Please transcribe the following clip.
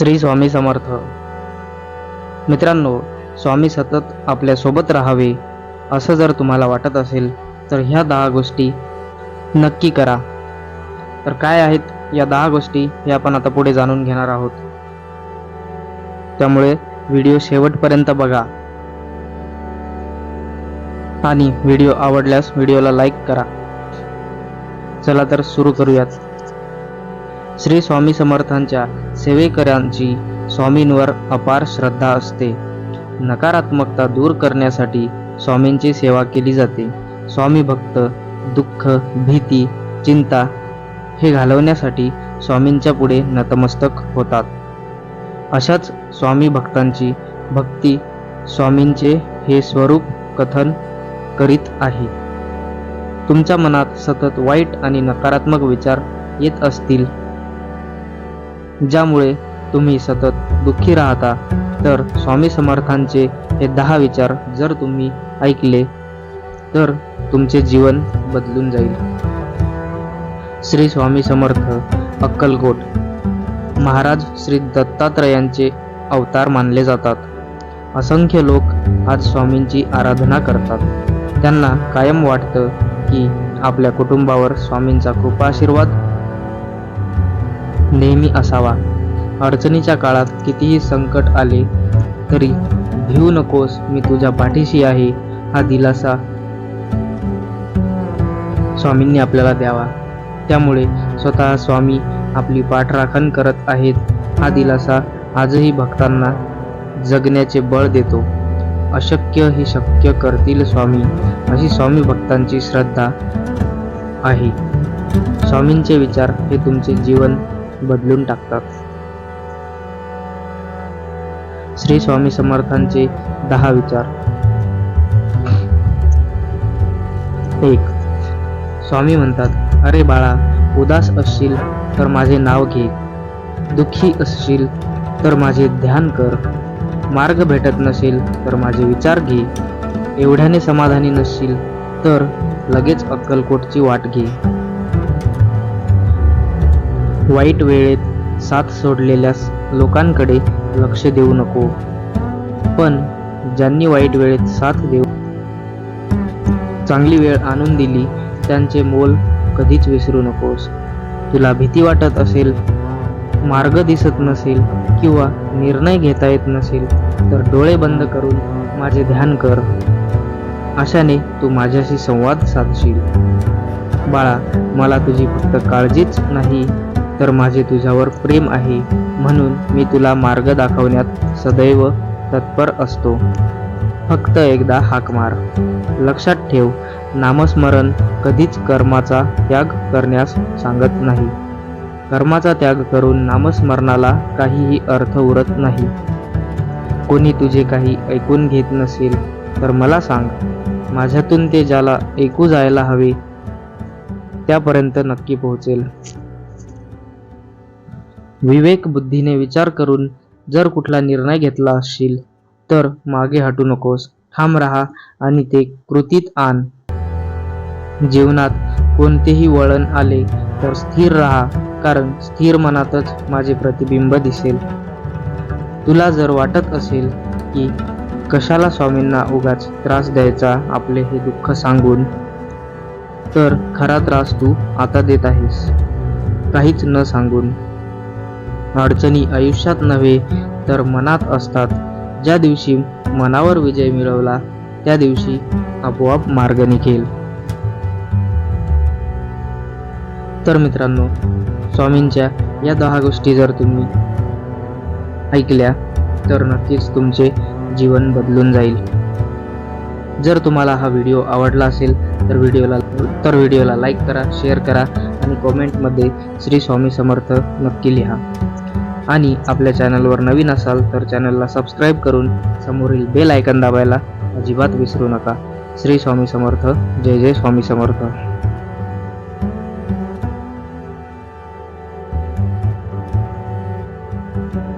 श्री स्वामी समर्थ. मित्रांनो स्वामी सतत आपल्यासोबत राहावे असं जर तुम्हाला वाटत असेल तर ह्या दहा गोष्टी नक्की करा. तर काय आहेत या दहा गोष्टी हे आपण आता पुढे जाणून घेणार आहोत. त्यामुळे व्हिडिओ शेवटपर्यंत बघा. आणि व्हिडिओ आवडल्यास व्हिडिओला लाईक करा. चला तर सुरू करूयात. श्री स्वामी समर्थांच्या सेवेकऱ्यांची स्वामींवर अपार श्रद्धा असते. नकारात्मकता दूर करण्यासाठी स्वामींची सेवा केली जाते. स्वामी भक्त दुःख भीती चिंता हे घालवण्यासाठी स्वामींच्या पुढे नतमस्तक होतात. अशाच स्वामी भक्तांची भक्ती स्वामींचे हे स्वरूप कथन करीत आहे. तुमच्या मनात सतत वाईट आणि नकारात्मक विचार येत असतील ज्यामुळे तुम्ही सतत दुःखी राहता तर स्वामी समर्थांचे हे दहा विचार जर तुम्ही ऐकले तर तुमचे जीवन बदलून जाईल. श्री स्वामी समर्थ अक्कलकोट. महाराज श्री दत्तात्रयांचे अवतार मानले जातात. असंख्य लोक आज स्वामींची आराधना करतात. त्यांना कायम वाटतं की आपल्या कुटुंबावर स्वामींचा कृपाशीर्वाद नेहमी असावा. अडचणीच्या काळात कितीही संकट आले तरी भिवू नकोस मी तुझ्या पाठीशी आहे हा दिलासा स्वामींनी आपल्याला द्यावा. त्यामुळे स्वतः स्वामी आपली पाठराखण करत आहेत. हा दिलासा आजही भक्तांना जगण्याचे बळ देतो. अशक्य हे शक्य करतील स्वामी अशी स्वामी भक्तांची श्रद्धा आहे. स्वामींचे विचार हे तुमचे जीवन बदलून टाकतात. श्री स्वामी समर्थांचे दहा विचार. एक स्वामी म्हणतात अरे बाळा उदास असशील तर माझे नाव घे. दुःखी असशील तर माझे ध्यान कर. मार्ग भेटत नसेल तर माझे विचार घे. एवढ्याने समाधानी नसशील तर लगेच अक्कलकोटची वाट घे. वाईट वेळेत साथ सोडलेल्या लोकांकडे लक्ष देऊ नको. पण ज्यांनी वाईट वेळेत साथ देऊ चांगली वेळ आणून दिली त्यांचे मोल कधीच विसरू नकोस. तुला भीती वाटत असेल मार्ग दिसत नसेल किंवा निर्णय घेता येत नसेल तर डोळे बंद करून माझे ध्यान कर. अशाने तू माझ्याशी संवाद साधशील. बाळा मला तुझी फक्त काळजीच नाही तर माझे तुझ्यावर प्रेम आहे म्हणून मी तुला मार्ग दाखवण्यात सदैव तत्पर असतो. फक्त एकदा हाक मार. लक्षात ठेव नामस्मरण कधीच कर्माचा त्याग करण्यास सांगत नाही. कर्माचा त्याग करून नामस्मरणाला काहीही अर्थ उरत नाही. कोणी तुझे काही ऐकून घेत नसेल तर मला सांग माझ्यातून ते ज्याला ऐकू जायला हवे त्यापर्यंत नक्की पोहोचेल. विवेक बुद्धीने विचार करून जर कुठला निर्णय घेतला असशील तर मागे हटू नकोस. ठाम राहा आणि ते कृतीत आण. जीवनात कोणतेही वळण आले तर स्थिर राहा कारण स्थिर मनातच माझे प्रतिबिंब दिसेल. तुला जर वाटत असेल की कशाला स्वामींना उगाच त्रास द्यायचा आपले हे दुःख सांगून तर खरा त्रास तू आता देत आहेस. काहीच न सांगून. अडचणी आयुष्यात नव्हे तर मनात असतात. ज्या दिवशी मनावर विजय मिळवला त्या दिवशी आपोआप मार्ग निघेल. तर मित्रांनो स्वामींच्या या दहा गोष्टी जर तुम्ही ऐकल्या तर नक्कीच तुमचे जीवन बदलून जाईल. जर तुम्हाला हा व्हिडिओ आवडला असेल तर व्हिडिओला तर व्हिडिओला लाईक करा शेअर करा आणि कॉमेंटमध्ये श्री स्वामी समर्थ नक्की लिहा. आणि आपल्या चॅनलवर नवीन असाल तर चॅनलला सबस्क्राईब करून समोरील बेल आयकन दाबायला अजिबात विसरू नका. श्री स्वामी समर्थ. जय जय स्वामी समर्थ.